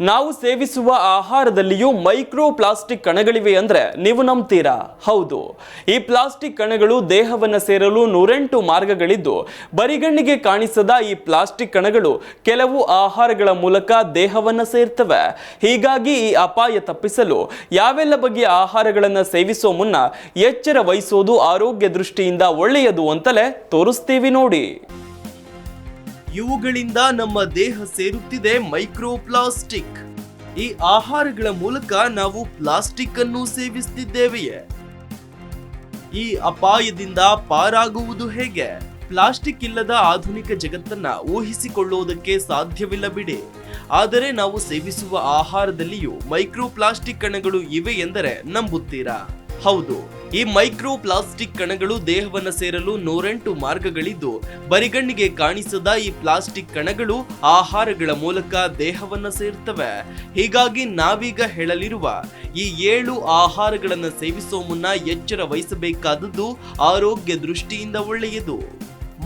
ನಾವು ಸೇವಿಸುವ ಆಹಾರದಲ್ಲಿಯೂ micro plastic ಕಣಗಳಿವೆ ಅಂದ್ರೆ ನೀವು ನಂಬ್ತೀರಾ? ಹೌದು. ಈ ಪ್ಲಾಸ್ಟಿಕ್ ಕಣಗಳು ದೇಹವನ್ನು ಸೇರಲು ನೂರೆಂಟು ಮಾರ್ಗಗಳಿದ್ದು, ಬರಿಗಣ್ಣಿಗೆ ಕಾಣಿಸದ ಈ ಪ್ಲಾಸ್ಟಿಕ್ ಕಣಗಳು ಕೆಲವು ಆಹಾರಗಳ ಮೂಲಕ ದೇಹವನ್ನು ಸೇರ್ತವೆ. ಹೀಗಾಗಿ ಈ ಅಪಾಯ ತಪ್ಪಿಸಲು ಯಾವೆಲ್ಲ ಬಗೆಯ ಆಹಾರಗಳನ್ನು ಸೇವಿಸೋ ಮುನ್ನ ಎಚ್ಚರ ವಹಿಸೋದು ಆರೋಗ್ಯ ದೃಷ್ಟಿಯಿಂದ ಒಳ್ಳೆಯದು ಅಂತಲೇ ತೋರಿಸ್ತೀವಿ ನೋಡಿ. ಇವುಗಳಿಂದ ನಮ್ಮ ದೇಹ ಸೇರುತ್ತಿದೆ ಮೈಕ್ರೋ ಪ್ಲಾಸ್ಟಿಕ್ ಈ ಆಹಾರಗಳ ಮೂಲಕ ನಾವು ಪ್ಲಾಸ್ಟಿಕ್ ಅನ್ನು ಸೇವಿಸುತ್ತಿದ್ದೇವೆಯೇ ಈ ಅಪಾಯದಿಂದ ಪಾರಾಗುವುದು ಹೇಗೆ? ಪ್ಲಾಸ್ಟಿಕ್ ಇಲ್ಲದ ಆಧುನಿಕ ಜಗತ್ತನ್ನ ಊಹಿಸಿಕೊಳ್ಳುವುದಕ್ಕೆ ಸಾಧ್ಯವಿಲ್ಲ ಬಿಡಿ. ಆದರೆ ನಾವು ಸೇವಿಸುವ ಆಹಾರದಲ್ಲಿಯೂ ಮೈಕ್ರೋ ಪ್ಲಾಸ್ಟಿಕ್ ಕಣಗಳು ಇವೆ ಎಂದರೆ ನಂಬುತ್ತೀರಾ? ಹೌದು, ಈ ಮೈಕ್ರೋ ಪ್ಲಾಸ್ಟಿಕ್ ಕಣಗಳು ದೇಹವನ್ನು ಸೇರಲು ನೂರೆಂಟು ಮಾರ್ಗಗಳಿದ್ದು, ಬರಿಗಣ್ಣಿಗೆ ಕಾಣಿಸದ ಈ ಪ್ಲಾಸ್ಟಿಕ್ ಕಣಗಳು ಆಹಾರಗಳ ಮೂಲಕ ದೇಹವನ್ನು ಸೇರ್ತವೆ. ಹೀಗಾಗಿ ನಾವೀಗ ಹೇಳಲಿರುವ ಈ ಏಳು ಆಹಾರಗಳನ್ನು ಸೇವಿಸುವ ಮುನ್ನ ಎಚ್ಚರ ವಹಿಸಬೇಕಾದದ್ದು ಆರೋಗ್ಯ ದೃಷ್ಟಿಯಿಂದ ಒಳ್ಳೆಯದು.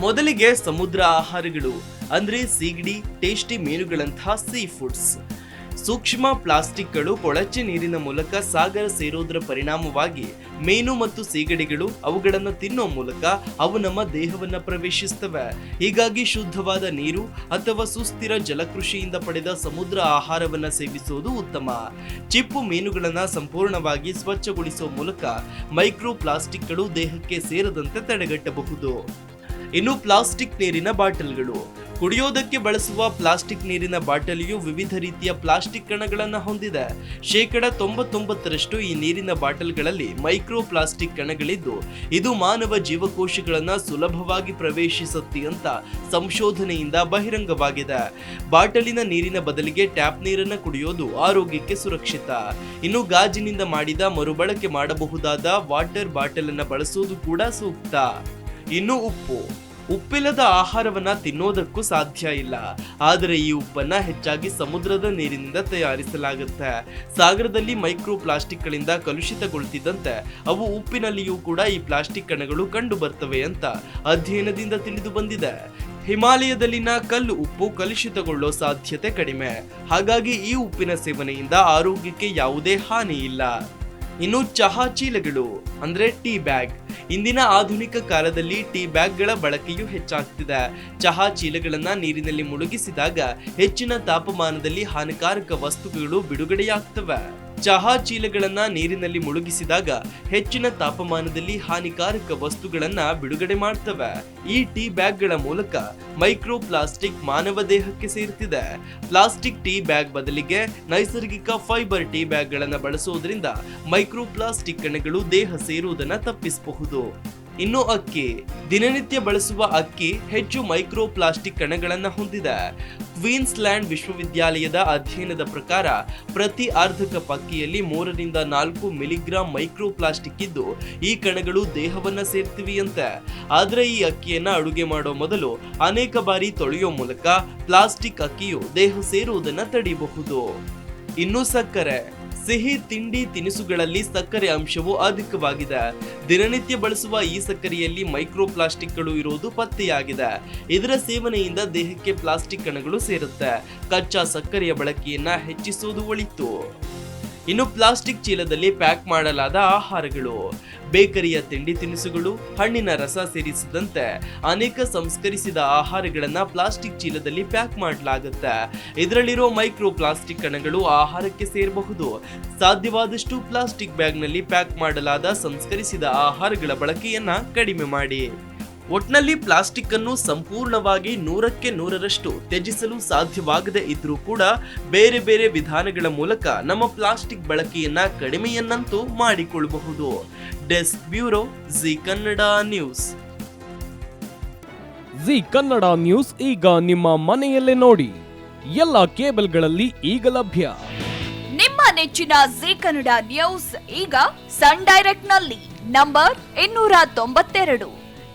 ಮೊದಲಿಗೆ ಸಮುದ್ರ ಆಹಾರಗಳು, ಅಂದ್ರೆ ಸಿಗಡಿ, ಟೇಸ್ಟಿ ಮೀನುಗಳಂತಹ ಸೀ ಫುಡ್ಸ್ ಸೂಕ್ಷ್ಮ ಪ್ಲಾಸ್ಟಿಕ್ಗಳು ಕೊಳಚೆ ನೀರಿನ ಮೂಲಕ ಸಾಗರ ಸೇರೋದರ ಪರಿಣಾಮವಾಗಿ ಮೀನು ಮತ್ತು ಸೀಗಡಿಗಳು ಅವುಗಳನ್ನು ತಿನ್ನೋ ಮೂಲಕ ಅವು ನಮ್ಮ ದೇಹವನ್ನ ಪ್ರವೇಶಿಸುತ್ತವೆ. ಹೀಗಾಗಿ ಶುದ್ಧವಾದ ನೀರು ಅಥವಾ ಸುಸ್ಥಿರ ಜಲಕೃಷಿಯಿಂದ ಪಡೆದ ಸಮುದ್ರ ಆಹಾರವನ್ನ ಸೇವಿಸುವುದು ಉತ್ತಮ. ಚಿಪ್ಪು ಮೀನುಗಳನ್ನು ಸಂಪೂರ್ಣವಾಗಿ ಸ್ವಚ್ಛಗೊಳಿಸುವ ಮೂಲಕ ಮೈಕ್ರೋ ಪ್ಲಾಸ್ಟಿಕ್ಗಳು ದೇಹಕ್ಕೆ ಸೇರದಂತೆ ತಡೆಗಟ್ಟಬಹುದು. ಇನ್ನು ಪ್ಲಾಸ್ಟಿಕ್ ನೀರಿನ ಬಾಟಲ್ಗಳು. ಕುಡಿಯೋದಕ್ಕೆ ಬಳಸುವ ಪ್ಲಾಸ್ಟಿಕ್ ನೀರಿನ ಬಾಟಲಿಯು ವಿವಿಧ ರೀತಿಯ ಪ್ಲಾಸ್ಟಿಕ್ ಕಣಗಳನ್ನು ಹೊಂದಿದೆ. ಶೇಕಡ ತೊಂಬತ್ತೊಂಬತ್ತರಷ್ಟು ಈ ನೀರಿನ ಬಾಟಲ್ಗಳಲ್ಲಿ ಮೈಕ್ರೋ ಪ್ಲಾಸ್ಟಿಕ್ ಕಣಗಳಿದ್ದು, ಇದು ಮಾನವ ಜೀವಕೋಶಗಳನ್ನು ಸುಲಭವಾಗಿ ಪ್ರವೇಶಿಸುತ್ತೆ ಅಂತ ಸಂಶೋಧನೆಯಿಂದ ಬಹಿರಂಗವಾಗಿದೆ. ಬಾಟಲಿನ ನೀರಿನ ಬದಲಿಗೆ ಟ್ಯಾಪ್ ನೀರನ್ನು ಕುಡಿಯೋದು ಆರೋಗ್ಯಕ್ಕೆ ಸುರಕ್ಷಿತ. ಇನ್ನು ಗಾಜಿನಿಂದ ಮಾಡಿದ ಮರುಬಳಕೆ ಮಾಡಬಹುದಾದ ವಾಟರ್ ಬಾಟಲ್ ಅನ್ನು ಬಳಸುವುದು ಕೂಡ ಸೂಕ್ತ. ಇನ್ನು ಉಪ್ಪು. ಉಪ್ಪಿಲ್ಲದ ಆಹಾರವನ್ನ ತಿನ್ನೋದಕ್ಕೂ ಸಾಧ್ಯ ಇಲ್ಲ. ಆದರೆ ಈ ಉಪ್ಪನ್ನ ಹೆಚ್ಚಾಗಿ ಸಮುದ್ರದ ನೀರಿನಿಂದ ತಯಾರಿಸಲಾಗುತ್ತೆ. ಸಾಗರದಲ್ಲಿ ಮೈಕ್ರೋ ಪ್ಲಾಸ್ಟಿಕ್ಗಳಿಂದ ಕಲುಷಿತಗೊಳ್ತಿದ್ದಂತೆ, ಅವು ಉಪ್ಪಿನಲ್ಲಿಯೂ ಕೂಡ ಈ ಪ್ಲಾಸ್ಟಿಕ್ ಕಣಗಳು ಕಂಡು ಬರ್ತವೆ ಅಂತ ಅಧ್ಯಯನದಿಂದ ತಿಳಿದು ಬಂದಿದೆ. ಹಿಮಾಲಯದಲ್ಲಿನ ಕಲ್ಲು ಉಪ್ಪು ಕಲುಷಿತಗೊಳ್ಳೋ ಸಾಧ್ಯತೆ ಕಡಿಮೆ. ಹಾಗಾಗಿ ಈ ಉಪ್ಪಿನ ಸೇವನೆಯಿಂದ ಆರೋಗ್ಯಕ್ಕೆ ಯಾವುದೇ ಹಾನಿ ಇಲ್ಲ. ಇನ್ನು ಚಹಾ ಚೀಲಗಳು, ಅಂದ್ರೆ ಟೀ ಬ್ಯಾಗ್. ಇಂದಿನ ಆಧುನಿಕ ಕಾಲದಲ್ಲಿ ಟೀ ಬ್ಯಾಗ್ಗಳ ಬಳಕೆಯು ಹೆಚ್ಚಾಗ್ತಿದೆ. ಚಹಾ ಚೀಲಗಳನ್ನ ನೀರಿನಲ್ಲಿ ಮುಳುಗಿಸಿದಾಗ ಹೆಚ್ಚಿನ ತಾಪಮಾನದಲ್ಲಿ ಹಾನಿಕಾರಕ ವಸ್ತುಗಳು ಬಿಡುಗಡೆಯಾಗ್ತವೆ. ಚಹಾ ಚೀಲಗಳನ್ನ ನೀರಿನಲ್ಲಿ ಮುಳುಗಿಸಿದಾಗ ಹೆಚ್ಚಿನ ತಾಪಮಾನದಲ್ಲಿ ಹಾನಿಕಾರಕ ವಸ್ತುಗಳನ್ನ ಬಿಡುಗಡೆ ಮಾಡ್ತವೆ. ಈ ಟೀ ಬ್ಯಾಗ್ಗಳ ಮೂಲಕ ಮೈಕ್ರೋ ಪ್ಲಾಸ್ಟಿಕ್ ಮಾನವ ದೇಹಕ್ಕೆ ಸೇರ್ತಿದೆ. ಪ್ಲಾಸ್ಟಿಕ್ ಟೀ ಬ್ಯಾಗ್ ಬದಲಿಗೆ ನೈಸರ್ಗಿಕ ಫೈಬರ್ ಟೀ ಬ್ಯಾಗ್ಗಳನ್ನ ಬಳಸುವುದರಿಂದ ಮೈಕ್ರೋ ಪ್ಲಾಸ್ಟಿಕ್ ಕಣಗಳು ದೇಹ ಸೇರುವುದನ್ನ ತಪ್ಪಿಸಬಹುದು. ಇನ್ನು ಅಕ್ಕಿ, ದಿನನಿತ್ಯ ಬಳಸುವ ಅಕ್ಕಿ ಹೆಚ್ಚು ಮೈಕ್ರೋ ಪ್ಲಾಸ್ಟಿಕ್ ಕಣಗಳನ್ನ ಹೊಂದಿದೆ. ಕ್ವೀನ್ಸ್ಲ್ಯಾಂಡ್ ವಿಶ್ವವಿದ್ಯಾಲಯದ ಅಧ್ಯಯನದ ಪ್ರಕಾರ ಪ್ರತಿ ಅರ್ಧಕ ಪಕ್ಕಿಯಲ್ಲಿ ಮೂರರಿಂದ ನಾಲ್ಕು ಮಿಲಿಗ್ರಾಂ ಮೈಕ್ರೋ ಪ್ಲಾಸ್ಟಿಕ್ ಇದ್ದು, ಈ ಕಣಗಳು ದೇಹವನ್ನ ಸೇರ್ತಿವೆಯಂತೆ. ಆದರೆ ಈ ಅಕ್ಕಿಯನ್ನ ಅಡುಗೆ ಮಾಡೋ ಮೊದಲು ಅನೇಕ ಬಾರಿ ತೊಳೆಯೋ ಮೂಲಕ ಪ್ಲಾಸ್ಟಿಕ್ ಅಕ್ಕಿಯು ದೇಹ ಸೇರುವುದನ್ನು ತಡೆಯಬಹುದು ಇನ್ನು ಸಕ್ಕರೆ. ಸಿಹಿ ತಿಂಡಿ ತಿನಿಸುಗಳಲ್ಲಿ ಸಕ್ಕರೆ ಅಂಶವು ಅಧಿಕವಾಗಿದೆ. ದಿನನಿತ್ಯ ಬಳಸುವ ಈ ಸಕ್ಕರೆಯಲ್ಲಿ ಮೈಕ್ರೋ ಪ್ಲಾಸ್ಟಿಕ್ಗಳು ಇರುವುದು ಪತ್ತೆಯಾಗಿದೆ. ಇದರ ಸೇವನೆಯಿಂದ ದೇಹಕ್ಕೆ ಪ್ಲಾಸ್ಟಿಕ್ ಕಣಗಳು ಸೇರುತ್ತೆ. ಕಚ್ಚಾ ಸಕ್ಕರೆಯ ಬಳಕೆಯನ್ನ ಹೆಚ್ಚಿಸುವುದು ಒಳಿತು. ಇನ್ನು ಪ್ಲಾಸ್ಟಿಕ್ ಚೀಲದಲ್ಲಿ ಪ್ಯಾಕ್ ಮಾಡಲಾದ ಆಹಾರಗಳು, ಬೇಕರಿಯ ತಿಂಡಿ ತಿನಿಸುಗಳು, ಹಣ್ಣಿನ ರಸ ಸೇರಿಸಿದಂತೆ ಅನೇಕ ಸಂಸ್ಕರಿಸಿದ ಆಹಾರಗಳನ್ನು ಪ್ಲಾಸ್ಟಿಕ್ ಚೀಲದಲ್ಲಿ ಪ್ಯಾಕ್ ಮಾಡಲಾಗುತ್ತೆ. ಇದರಲ್ಲಿರೋ ಮೈಕ್ರೋ ಪ್ಲಾಸ್ಟಿಕ್ ಕಣಗಳು ಆಹಾರಕ್ಕೆ ಸೇರಬಹುದು. ಸಾಧ್ಯವಾದಷ್ಟು ಪ್ಲಾಸ್ಟಿಕ್ ಬ್ಯಾಗ್ನಲ್ಲಿ ಪ್ಯಾಕ್ ಮಾಡಲಾದ, ಸಂಸ್ಕರಿಸಿದ ಆಹಾರಗಳ ಬಳಕೆಯನ್ನ ಕಡಿಮೆ ಮಾಡಿ. ಒಟ್ನಲ್ಲಿ ಪ್ಲಾಸ್ಟಿಕ್ ಅನ್ನು ಸಂಪೂರ್ಣವಾಗಿ ನೂರಕ್ಕೆ ನೂರರಷ್ಟು ತ್ಯಜಿಸಲು ಸಾಧ್ಯವಾಗದೇ ಇದ್ರೂ ಕೂಡ ಬೇರೆ ಬೇರೆ ವಿಧಾನಗಳ ಮೂಲಕ ನಮ್ಮ ಪ್ಲಾಸ್ಟಿಕ್ ಬಳಕೆಯನ್ನ ಕಡಿಮೆಯನ್ನಂತೂ ಮಾಡಿಕೊಳ್ಳಬಹುದು. Desk bureau Zee Kannada news. Zee Kannada news ಈಗ ನಿಮ್ಮ ಮನೆಯಲ್ಲೇ ನೋಡಿ. ಎಲ್ಲ ಕೇಬಲ್ಗಳಲ್ಲಿ ಈಗ ಲಭ್ಯ. ನಿಮ್ಮ ನೆಚ್ಚಿನ ಜಿ ಕನ್ನಡ ನ್ಯೂಸ್ ಈಗ ಸನ್ ಡೈರೆಕ್ಟ್ನಲ್ಲಿ ನಂಬರ್ ಇನ್ನೂರ ತೊಂಬತ್ತೆರಡು.